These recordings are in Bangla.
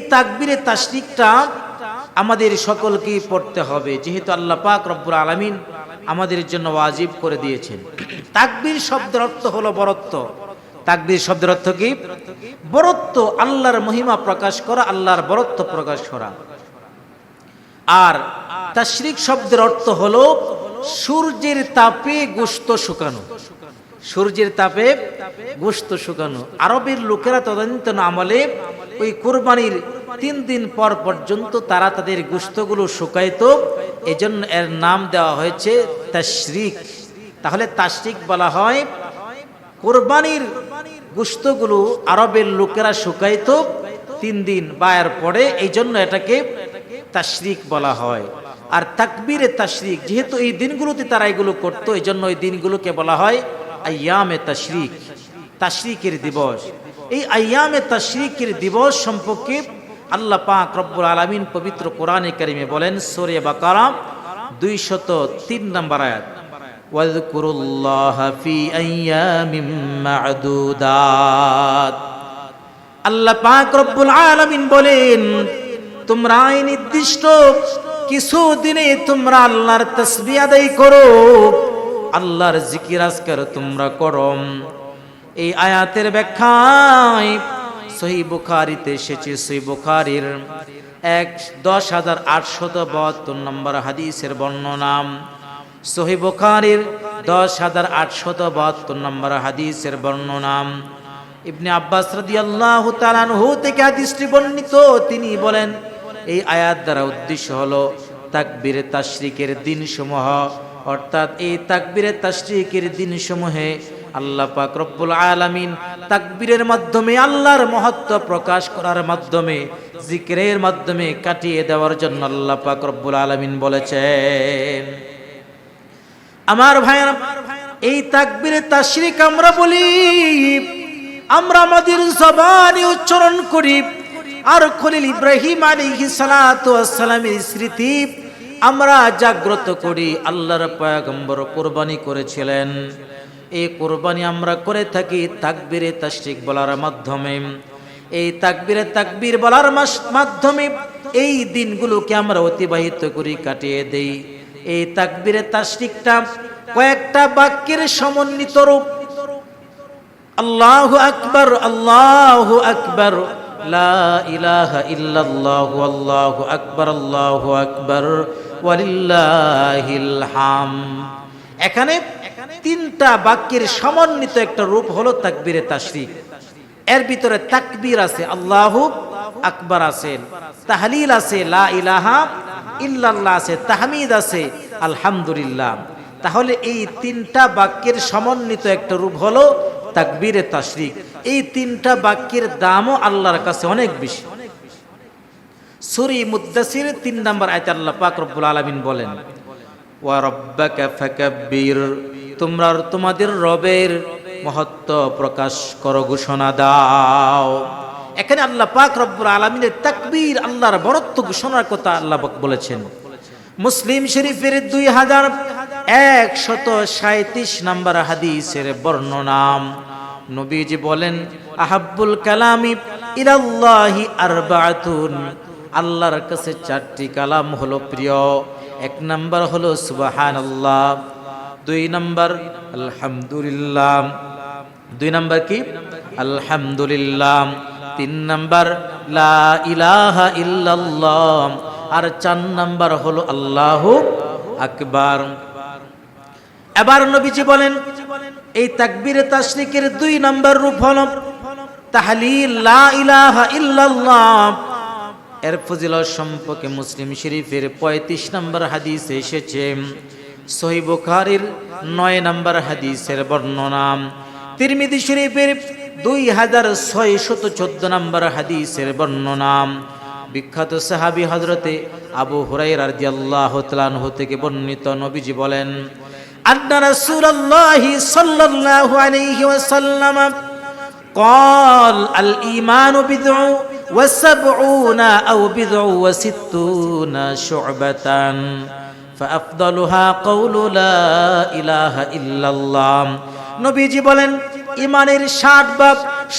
তাকবিরে তাশরিকটা আমাদের সকলকেই পড়তে হবে। যেহেতু আল্লাহ পাক রব্বুল আলামিন আমাদের জন্য ওয়াজিব করে দিয়েছেন। তাকবীর শব্দের অর্থ হলো বরত্ব। তাকবীর শব্দের অর্থ কি? বরত্ব, আল্লাহর মহিমা প্রকাশ করা, আল্লাহর বরত্ব প্রকাশ করা। আর তাশরিক শব্দের অর্থ হলো সূর্যের তাপে গোস্ত শুকানো। সূর্যের তাপে গোস্ত শুকানো। আরবের লোকেরা তদানীন্তন আমলে ওই কোরবানির তিন দিন পর পর্যন্ত তারা তাদের গোস্তগুলো শুকাইত। এজন্য এর নাম দেওয়া হয়েছে তাশরিক। তাহলে তাশরিক বলা হয়, কোরবানির গোস্তগুলো আরবের লোকেরা শুকাইত তিন দিন বা এর পরে এই জন্য এটাকে তাশরিক বলা হয়। আর তাকবীরে তাশরিক, যেহেতু এই দিনগুলোতে তারা এগুলো করতো এই জন্য এই দিনগুলোকে বলা হয় আয়ামে তাশরিক, তাশরিকের দিবস। এই আয়ামে তাশরিকের দিবস সম্পর্কে আল্লাহ পাক রব্বুল আলমিন পবিত্র কোরআনে কারিমে বলেন, সোরে বাকারা দুইশত তিন নম্বর আয়াত। আল্লাহ পাক রব্বুল বলেন, তোমরা এই নির্দিষ্ট কিছু দিনে তোমরা আল্লাহর তসবি আদায় করো, আল্লাহর জিকির আজকার তোমরা করো। এই আয়াতের ব্যাখ্যায় সহি বুখারিতে এসেছে, সহি বুখারির এক দশ হাজার আটশত বাহাত্তর নম্বর হাদিসের বর্ণনা সহি বুখারির দশ হাজার আটশত বাহাত্তর নম্বর হাদিসের বর্ণনা ইবনে আব্বাস রাদিয়াল্লাহু তাআলা আনহু থেকে হাদিসটি বর্ণিত, তিনি বলেন, এই আয়াত দ্বারা উদ্দেশ্য হলো তাকবীরে তাশরিকের দিনসমূহ। অর্থাৎ এই তাকবীরে তাশরিকের দিনসমূহে আল্লাহ পাক রব্বুল আলামিন তাকবীরের মাধ্যমে আল্লাহর মহত্ব প্রকাশ করার মাধ্যমে, জিকিরের মাধ্যমে কাটিয়ে দেওয়ার জন্য আল্লাহ পাক রব্বুল আলামিন বলেছেন। আমার ভাইয়েরা, এই তাকবীরে তাশরিক আমরা বলি, আমরা আমাদের জবানে উচ্চারণ করি, আর খলিল ইব্রাহিম আলাইহি সালাতু সালামের স্মৃতি আমরা জাগ্রত করি, আল্লাহর পয়গম্বর কোরবানি করেছিলেন। এই কোরবানি আমরা করে থাকি তাকবীরে তাশরিক বলার মাধ্যমে। এই তাকবীরে তাকবীর বলার মাধ্যমে এই দিনগুলোকে আমরা অতিবাহিত করি, কাটিয়ে দেই। এই তাকবীরে তাশরিকটা কয়েকটা বাক্যের সমন্বিত রূপ। আল্লাহু আকবার আল্লাহু আকবার আল্লাহু আকবার আল্লাহু আকবার, ওয়ালিল্লাহিল হাম। এখানে তিনটা বাক্যের সমন্বিত একটা রূপ হলো তাকবীরে তাশরিক। এর ভিতরে তাকবীর আছে, আল্লাহু আকবার আছে, তাহলিল আছে, লা ইলাহা ইল্লাল্লাহ আছে, তাহমিদ আছে, আলহামদুলিল্লাহ। তাহলে এই তিনটা বাক্যের সমন্বিত একটা রূপ হলো তাকবীরে তাশরিক। এই তিনটা বাক্যের দামও আল্লাহর কাছে অনেক বেশি। সুরি মুদ্দাসির তিন নম্বর আয়তে আল্লাহ পাক রব্বুল আলামিন বলেন, ওয়া রব্বাকা ফাকাব্বির তোমরা তোমাদের রবের মহত্ব প্রকাশ করো, ঘোষণা দাও। এখানে আল্লাহ পাক রব্বুল আলামিনের তাকবীর আল্লাহর বরত্ব ঘোষণার কথা আল্লাহ বলেছেন। মুসলিম শরীফের দুই হাজার একশত সাঁত্রিশ নম্বর হাদিসের বর্ণনাম। নবীজি বলেন, আহাব্বুল কালামি ইলাল্লাহি আরবাতুন। আল্লাহর কাছে চারটি কালাম হলো প্রিয়। এক নাম্বার হলো সুবহানাল্লাহ। দুই নম্বর, আলহামদুলিল্লাহ। দুই নম্বর কি? আলহামদুলিল্লাহ। তিন নম্বর, লা ইলাহা ইল্লাল্লাহ। আর চার নম্বর হলো আল্লাহু আকবার। এবার নবীজি বলেন, এই তাকবীরে তাশরিকের দুই নম্বর রূপ হলো তাহলিল লা ইলাহা ইল্লাল্লাহ। এর ফজিলত সম্পর্কে মুসলিম শরীফের পঁয়ত্রিশ নম্বর হাদিসে এসেছে সহি বুখারীর নয় নম্বর হাদিসের বর্ণনা তিরমিদি শরীফের দুই হাজার ছয় শত চোদ্দ নম্বর হাদিসের বর্ণনা বিখ্যাত সাহাবী হজরতে আবু হুরাইরা রাদিয়াল্লাহু তাআলা আনহু থেকে বর্ণিত নবীজি বলেন আন্না রাসূলুল্লাহি সাল্লাল্লাহু আলাইহি ওয়াসাল্লাম قال الإيمان بضع وسبعون أو بضع وستون شعبة ইলাহা নবীজি বলেন, ইমানের ষাট বা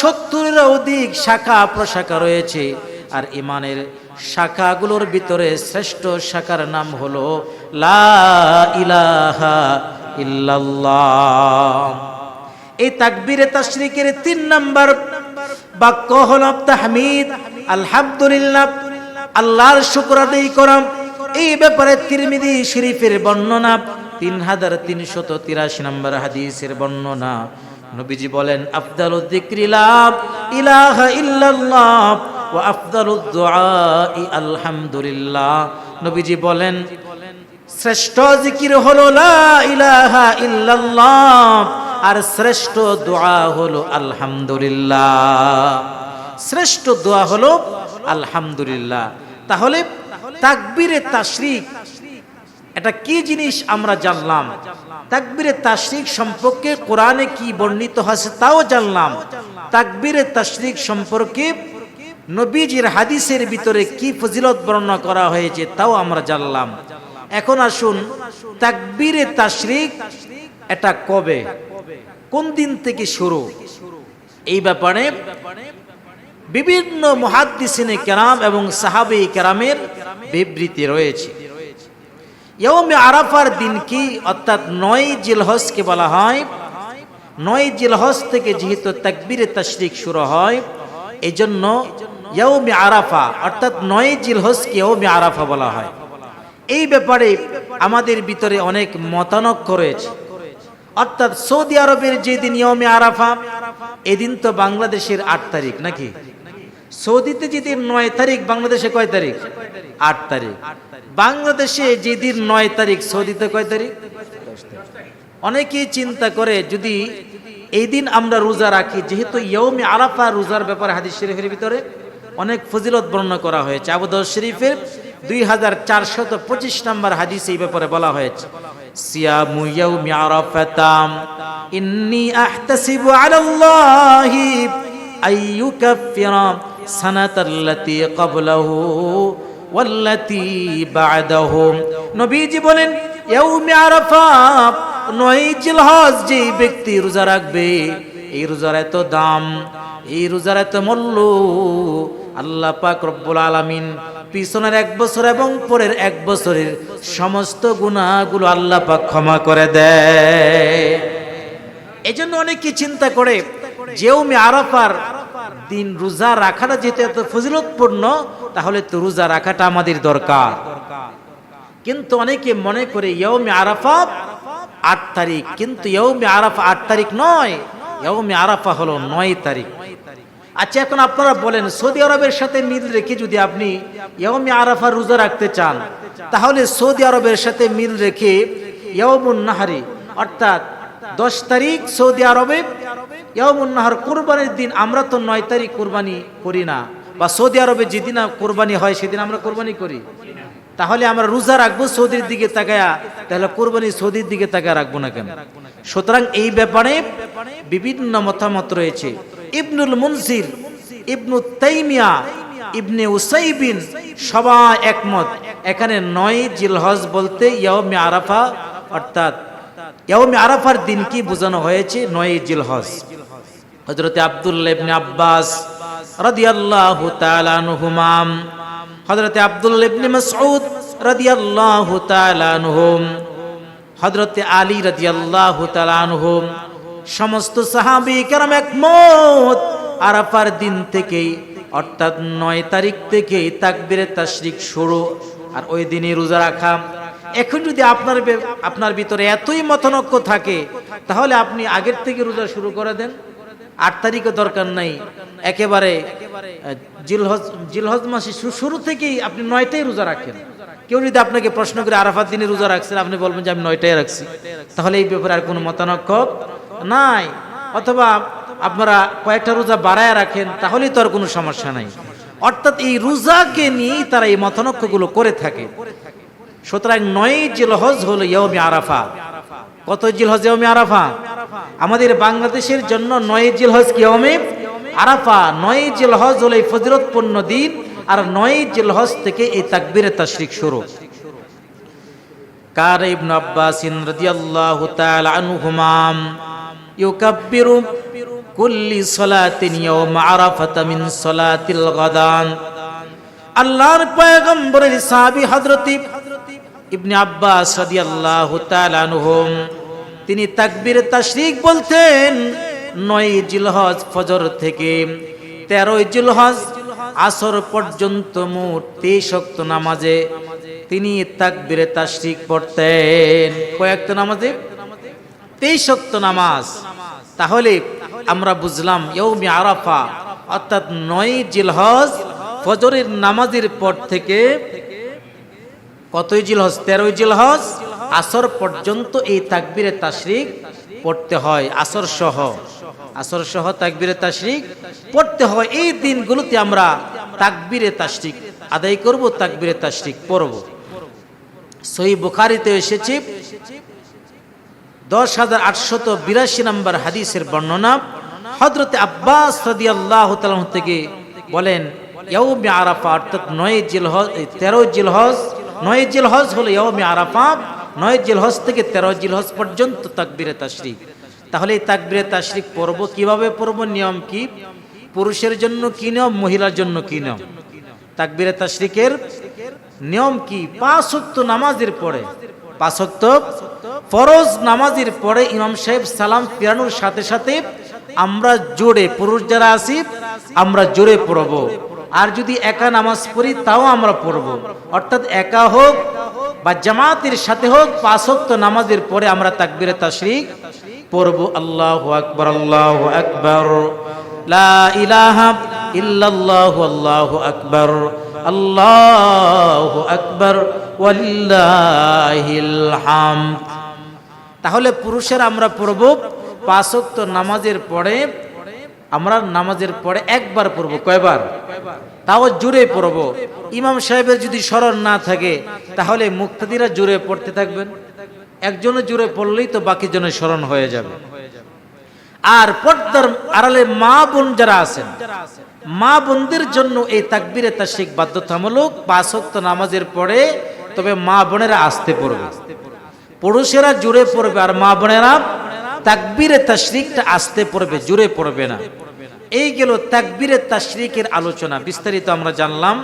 সত্তরের অধিক শাখা প্রশাখা রয়েছে, আর ইমানের শাখাগুলোর ভিতরে শ্রেষ্ঠ শাখার নাম হলো লা ইলাহা এই তাকবিরে তাশ্রিকের তিন নম্বর বাক্য হল তাহমিদ আল্লাহ আল্লাহর শুকর আদায় করাম এই ব্যাপারে তিরমিদি শরীফের বর্ণনা, তিন হাজার তিনশত তিরাশি নম্বর হাদিসের বর্ণনা। নবীজি বলেন, আফদাল যিকরিলাহ ইলাহা ইল্লাল্লাহ, ওয়া আফদালুদ দুআই আলহামদুলিল্লাহ। নবীজি বলেন, শ্রেষ্ঠ জিকির হলো লা ইলাহা ইল্লাল্লাহ, আর শ্রেষ্ঠ দোয়া হলো আলহামদুলিল্লাহ। শ্রেষ্ঠ দোয়া হলো আলহামদুলিল্লাহ। তাহলে তাকবীরে তাশরিক। এটা কি জিনিস আমরা জানলাম? তাকবীরে তাশরিক সম্পর্কে কোরআনে কি বর্ণিত আছে তাও জানলাম। তাকবীরে তাশরিক সম্পর্কে নবীজির হাদিসের ভিতরে কি ফজিলত বর্ণনা করা হয়েছে তাও আমরা জানলাম। এখন আসুন, তাকবীরে তাশরিক এটা কবে? কোন দিন থেকে শুরু? এই ব্যাপারে বিভিন্ন মহাদ্দিসিনে কেরাম এবং সাহাবি কেরামের বিবৃতি রয়েছে। ইয়মে আরাফার দিন কি? অর্থাৎ নয় জিলহজকে বলা হয়। নয় জিলহজ থেকে যেহেতু তাকবীরে তাশরিক শুরু হয় এই জন্য ইয়মে আরাফা, অর্থাৎ নয় জিলহজকে ইয়মে আরাফা বলা হয়। এই ব্যাপারে আমাদের ভিতরে অনেক মতানক্য রয়েছে। অর্থাৎ সৌদি আরবের যেদিন ইয়মে আরাফা, এদিন তো বাংলাদেশের আট তারিখ, নাকি? সৌদিতে যেদিন নয় তারিখ, বাংলাদেশে কয় তারিখ? আট তারিখ। বাংলাদেশে যেদিন নয় তারিখ, সৌদিতে কয় তারিখ? অনেকেই চিন্তা করে, যদি এই দিন আমরা রোজা রাখি, যেহেতু ইয়মে আরাফা রোজার ব্যাপারে হাদিস শরীফের ভিতরে অনেক ফজিলত বর্ণনা করা হয়েছে। আবুদ শরীফের দুই হাজার চারশত পঁচিশ নম্বর হাদিস এই ব্যাপারে বলা হয়েছে। সিয়ামু ইয়াউমি আরাফাতাম, ইন্নী আহতাসিবু আলাল্লাহি সানাতাল্লাতী ক্বাবলাহু ওয়াল্লাতী নবীজি বলেন আরাফা, নয় জিলহজ যে ব্যক্তি রোজা রাখবে, এই রোজার এত দাম, এই রোজার এত মূল্য, আল্লাহ পাক রব্বুল আলামিন পিছনের এক বছর এবং পরের এক বছরের সমস্ত গুণাগুলো আল্লাহ পাক ক্ষমা করে দেয়। এই জন্য অনেকে চিন্তা করে যেও মে আরাফার দিন রোজা রাখাটা যেহেতু এত ফজিলতপূর্ণ, তাহলে তো রোজা রাখাটা আমাদের দরকার। কিন্তু অনেকে মনে করে ইয়ৌমে আরাফা আট তারিখ, কিন্তু ইয়ৌমে আরাফা আট তারিখ নয় ইয়ৌমে আরাফা হলো নয় তারিখ। আচ্ছা এখন আপনারা বলেন, সৌদি আরবের সাথে মিল রেখে যদি আপনি ইয়ৌমে আরাফা রোজা রাখতে চান, তাহলে সৌদি আরবের সাথে মিল রেখে ইয়ৌমুন নাহারি, অর্থাৎ দশ তারিখ সৌদি আরবে ইয়ৌমুন নাহার কোরবানির দিন, আমরা তো নয় তারিখ কোরবানি করি না। বা সৌদি আরবে যেদিন কোরবানি হয়, সেদিন আমরা কোরবানি করি। তাহলে আমরা রোজা রাখব সৌদির দিকে তাকায়া, তাহলে কোরবানি সৌদির দিকে তাকায় রাখব না কেন? সুতরাং এই ব্যাপারে বিভিন্ন মতামত রয়েছে। ইবনুল মুনসির ইবনু তাইমিয়া, ইবনে উসাইবিন সবাই একমত। এখানে নয় জিলহজ বলতে ইয়াউমে আরাফা, অর্থাৎ ইয়াউমে আরাফার দিন কি বোঝানো হয়েছে? নয় জিলহজ। হজরতে আব্দুল্লাহ ইবনে আব্বাস রাদিয়াল্লাহু তাআলা আনহুমাম হজরতে আব্দুল্লাহ ইবনে মাসউদ রাদিয়াল্লাহু তাআলা আনহুম হজরতে আলী রাদিয়াল্লাহু তাআলা আনহুম, সমস্ত সাহাবী কেরাম একমত। আরাফার দিন থেকেই, অর্থাৎ নয় তারিখ থেকে তাকবীরে তাশরিক শুরু, আর ওই দিনই রোজা রাখা। এখন যদি আপনার আপনার ভিতরে এতই মতনক্য থাকে, তাহলে আপনি আগের থেকে রোজা শুরু করে দেন। আট তারিখও দরকার নাই। একেবারে জিলহজ মাসে শুরু থেকেই আপনি নয়টাই রোজা রাখেন। কেউ যদি আপনাকে প্রশ্ন করে আরাফাত দিনে রোজা রাখছেন, আপনি বলবেন যে আমি নয়টাই রাখছি। তাহলে এই ব্যাপারে আর কোনো মতানক্য নাই। অথবা আপনারা কয়েকটা রোজা বাড়ায় রাখেন, তাহলেই তো আর কোনো সমস্যা নাই। অর্থাৎ এই রোজাকে নিয়েই তারা এই মতানক্যগুলো করে থাকে। সুতরাং নয় জিলহজ হলো ইয়মে আরাফা কত জিলহজ ইয়মে আরাফা? আমাদের বাংলাদেশের জন্য নয় জিলহজ কি ইয়মে আরাফা, নয় জিলহজ হলো এই ফজিলতপূর্ণ দিন আর নয় জিলহজ থেকে এই তাকবীরে তাশরিক শুরু। কার ইবনে আব্বাস ইউকাব্বিরু কুল্লি সালাতিন মিন সালাতিল গাদান। আল্লাহর পয়গম্বরের সাহাবী হযরত আব্বাস রাদিয়াল্লাহু তাআলা আনহুম, তিনি তাকবীর তাশরিক বলতেন, নয় জিলহজ ফজর থেকে তেরোই জিলহজ আসর পর্যন্ত মোট তেইশ ওয়াক্ত নামাজে তিনি তাকবীরে তাশরিক পড়তেন। কয়েকটা নামাজে? তেইশ ওয়াক্ত নামাজ। তাহলে আমরা বুঝলাম ইয়ৌমি আরাফা, অর্থাৎ নয় জিলহজ ফজরের নামাজের পর থেকে কতই জিলহজ? তেরোই জিলহজ? আসর পর্যন্ত এই তাকবীরে তাশরিক পড়তে হয়। আসর সহ। আসর সহ তাকবীরে তাশরিক পড়তে হয়। এই দিনগুলোতে আমরা তাকবীরে তাশরিক, আদায় করব, তাকবীরে তাশরিক পড়ব। সহি বুখারিতে এসেছে দশ হাজার আটশত বিরাশি নম্বর হাদিসের বর্ণনা। হজরতে আব্বাস সদি আল্লাহ থেকে বলেন ইয়ৌমি আরাফা, অর্থাৎ নয় জিলহজ তেরো জিলহজ নয় জিলহজ হলো ইয়ৌমি আরাফা, নয় জিল হজ থেকে তেরো জিল হজ পর্যন্ত তাকবিরে তাশরিক। তাহলে এই তাকবিরে তাশরিক পড়ব কীভাবে পড়ব? নিয়ম কি? পুরুষের জন্য কি নিয়ম, মহিলার জন্য কি নিয়ম? তাকবিরে তাশরিকের নিয়ম কি? পাঁচ ওয়াক্ত নামাজের পরে। পাঁচ ওয়াক্ত ফরজ নামাজের পরে ইমাম সাহেব সালাম ফিরানোর সাথে সাথে আমরা জোরে, পুরুষ যারা আছি, আমরা জোরে পড়ব। আর যদি একা নামাজ পড়ি, তাও আমরা পড়ব। অর্থাৎ একা হোক বা জামাতের সাথে হোক, পাঁচ ওয়াক্ত নামাজের পরে আমরা তাকবিরে তাশরিক পড়ব। আল্লাহ আকবর আল্লাহ আকবর। ইল্লাল্লাহু আকবার। আল্লাহু আকবার। তাহলে পুরুষের আমরা পড়ব পাঁচ ওয়াক্ত নামাজের পরে আমরা নামাজের পরে একবার পড়ব, কয়বার? তাও জুড়ে পড়ব। ইমাম সাহেবের যদি স্মরণ না থাকে, তাহলে মুক্তাদিরা জুড়ে পড়তে থাকবেন। একজনে জুড়ে পড়লেই তো বাকি জনের স্মরণ হয়ে যাবে। আর পর্দার আড়ালে মা বোন যারা আছেন, মা বোনদের জন্য এই তাকবিরে তাশরিক বাধ্যতামূলক পাঁচ ওয়াক্ত নামাজের পরে তবে মা বোনেরা আসতে পড়বে। পুরুষেরা জুড়ে পড়বে আর মা বোনেরা তাকবিরে তাশরিকটা আসতে পড়বে জুড়ে পড়বে না। এই গেল তাকবিরে তাশরিকের আলোচনা, বিস্তারিত আমরা জানলাম।